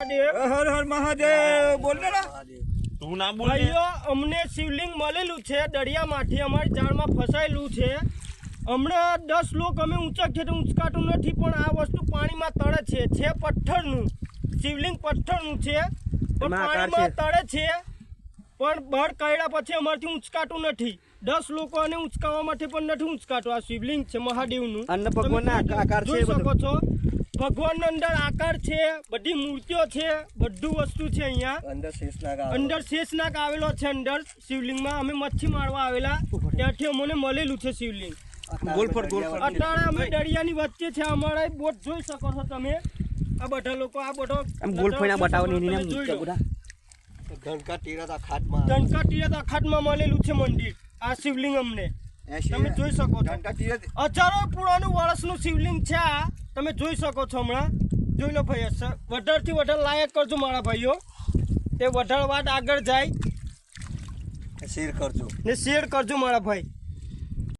હર હર મહાદેવ. બોલ ને તું ના બોલ ભાઈઓ અમને શિવલિંગ મળેલું છે દરિયામાંથી. અમારી જાળમાં ફસાયેલું છે. હમણાં દસ લોક અમે ઊંચા ખેતર ઊંચકાતું નથી પણ આ વસ્તુ પાણીમાં તળે છે. છે પથ્થરનું. શિવલિંગ પથ્થરનું છે. પણ પાણીમાં તળે છે. પણ બળ કાઢ્યા પછી અમારથી ઊંચકાતું નથી. દસ લોકોને ઊંચકાવા માટે પણ નથી ઊંચકાતું. આ શિવલિંગ છે મહાદેવનું. અને ભગવાનના તમે આકાર છે જોઈ શકો છો. ભગવાનનો અંદર આકાર છે બધી મૂર્તિઓ છે બધું વસ્તુ છે અહીંયા. અંદર શેષનાગ. અંદર શેષનાગ આવેલો છે અંદર. શિવલિંગમાં અમે મચ્છી મારવા આવેલા. ત્યાંથી અમને મળેલું છે શિવલિંગ. અત્યારે અમે દરિયાની વચ્ચે છે અમારા બોટ જોઈ શકો છો તમે. આ બધા લોકો આ બધો ગોલ ફરીને બતાવો ને ધનકા તીરથ ધનકા તીરથ મળેલું છે મંદિર. આ શિવલિંગ અમને. તમે જોઈ શકો છો. હજારો પુરાણું વર્ષનું શિવલિંગ છે આ. તમે જોઈ શકો છો હમણાં. જોઈ લો ભાઈ વધારથી વધારે લાયક કરજો મારા ભાઈઓ. તે વધારે વાત આગળ જાય. શેર કરજો. ને શેર કરજો મારા ભાઈ.